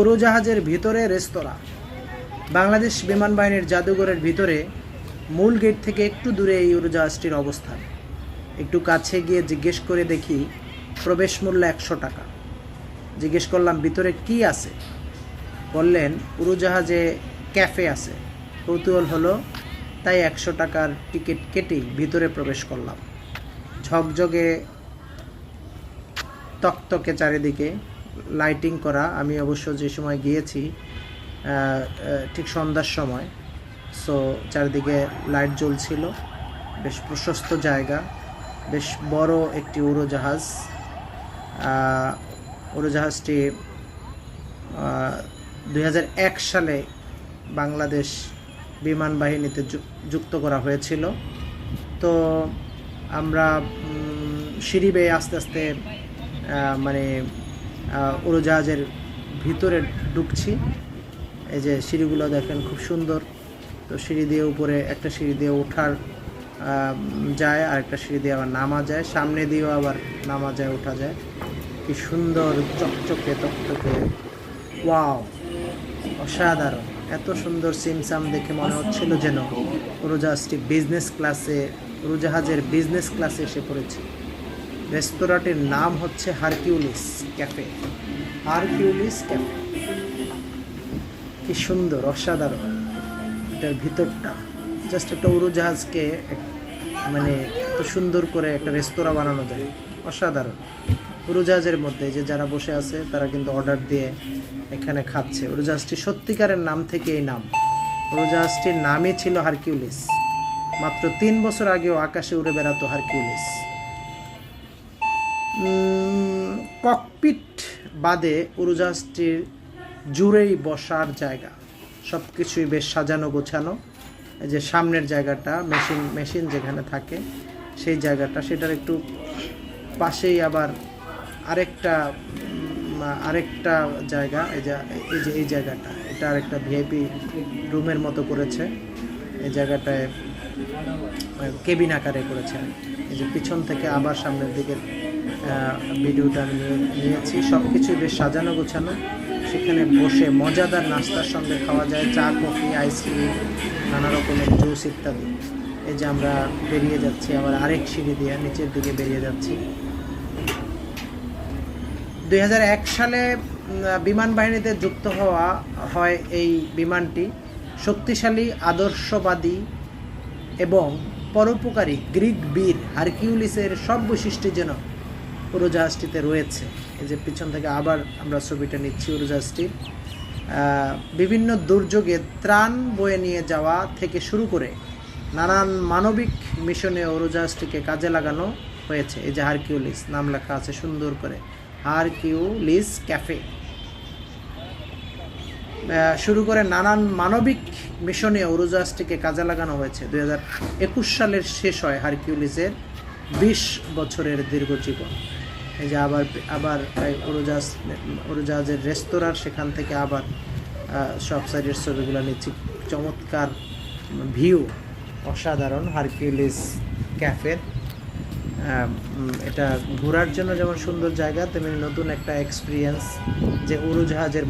উড়োজাহাজের ভিতরে রেস্তোরাঁ। বাংলাদেশ বিমান বাহিনীর জাদুঘরের ভিতরে মূল গেট থেকে একটু দূরে এই উড়োজাহাজটির অবস্থান। একটু কাছে গিয়ে জিজ্ঞেস করে দেখি প্রবেশ মূল্য একশো টাকা। জিজ্ঞেস করলাম, ভিতরে কি আছে? বললেন, উড়োজাহাজে ক্যাফে আছে। কৌতূহল হলো, তাই একশো টাকার টিকিট কেটেই ভিতরে প্রবেশ করলাম। ঝকঝকে তকতকে চারিদিকে লাইটিং করা। আমি অবশ্য যে সময় গিয়েছি ঠিক সন্ধ্যার সময়। সো চারিদিকে লাইট জ্বলছিল। বেশ প্রশস্ত জায়গা। বেশ বড় একটি উড়োজাহাজ। উড়োজাহাজটি দু হাজার এক সালে বাংলাদেশ বিমান বাহিনীতে যুক্ত করা হয়েছিল। তো আমরা সিঁড়ি বেয়ে আস্তে আস্তে মানে উড়োজাহাজের ভিতরে ঢুকছি। এই যে সিঁড়িগুলো দেখেন খুব সুন্দর। তো সিঁড়ি দিয়ে উপরে একটা সিঁড়ি দিয়ে ওঠার যায় আর একটা সিঁড়ি দিয়ে আবার নামা যায়। সামনে দিয়েও আবার নামা যায়, ওঠা যায়। কি সুন্দর, চকচকে তকচকে ওয়াও, অসাধারণ। এত সুন্দর সিমসাম দেখে মনে হচ্ছিল যেন উড়োজাহাজটি বিজনেস ক্লাসে উড়োজাহাজের বিজনেস ক্লাসে এসে পড়েছে। রেস্তোরাঁটির নাম হচ্ছে হারকিউলিস ক্যাফে। Hercules cafe. কি সুন্দর, অসাধারণ। এটার ভিতরটা জাস্ট একটা উড়োজাহাজকে মানে এত সুন্দর করে একটা রেস্তোরাঁ বানানো যায়। অসাধারণ। উড়োজাহাজের মধ্যে যে যারা বসে আছে, তারা কিন্তু অর্ডার দিয়ে এখানে খাচ্ছে। উড়োজাহাজটি সত্যিকারের নাম থেকে এই নাম। উড়োজাহাজটির নামই ছিল হারকিউলিস। মাত্র তিন বছর আগেও আকাশে উড়ে বেড়াতো হারকিউলিস। ককপিট বাদে উড়োজাহাজটির জুড়েই বসার জায়গা। সব কিছুই বেশ সাজানো গোছানো। এই যে সামনের জায়গাটা, মেশিন মেশিন যেখানে থাকে, সেই জায়গাটা, সেটার একটু পাশেই আবার আরেকটা আরেকটা জায়গা, এই যে এই যে, এই জায়গাটা। এটা আরেকটা ভিআইপি রুমের মতো করেছে। এই জায়গাটায় কেবিন আকারে করেছেন। এই যে পিছন থেকে আবার সামনের দিকে ভিডিওটা নিয়েছি। সব কিছুই বেশ সাজানো গোছানো। সেখানে বসে মজাদার নাস্তার সঙ্গে খাওয়া যায়, চা, কফি, আইসক্রিম, নানা রকমের জুস ইত্যাদি। এই যে আমরা বেরিয়ে যাচ্ছি, আবার আরেক সিঁড়ি দিয়ে নিচের দিকে বেরিয়ে যাচ্ছি। দুই হাজার এক সালে বিমান বাহিনীতে যুক্ত হওয়া হয় এই বিমানটি। শক্তিশালী, আদর্শবাদী পরোপকারী গ্রিক বীর হারকিউলিসের সব বৈশিষ্ট্য যেন উড়োজাহাজটিতে রয়েছে। এই যে পিছন থেকে আবার আমরা ছবিটা নিচ্ছি উড়োজাহাজটির। বিভিন্ন দুর্যোগে ত্রাণ বয়ে নিয়ে যাওয়া থেকে শুরু করে নানান মানবিক মিশনে উড়োজাহাজটিকে কাজে লাগানো হয়েছে। এই যে হারকিউলিস, নাম লেখা আছে সুন্দর করে। Hercules cafe. শুরু করে নানান মানবিক মিশনে উড়োজাহাজটিকে কাজে লাগানো হয়েছে। হাজার একুশ সালের শেষ হয় হারকিউলিসের বিশ বছরের দীর্ঘ জীবন। এই যে আবার আবার উড়োজাহাজ উড়োজাহাজের রেস্তোরাঁর সেখান থেকে আবার সব সাইডের ছবিগুলো নিচ্ছি। চমৎকার ভিউ, অসাধারণ হারকিউলিস ক্যাফের। এটা ঘোরার জন্য যেমন সুন্দর জায়গা, তেমনি নতুন একটা এক্সপিরিয়েন্স যে উড়োজাহাজের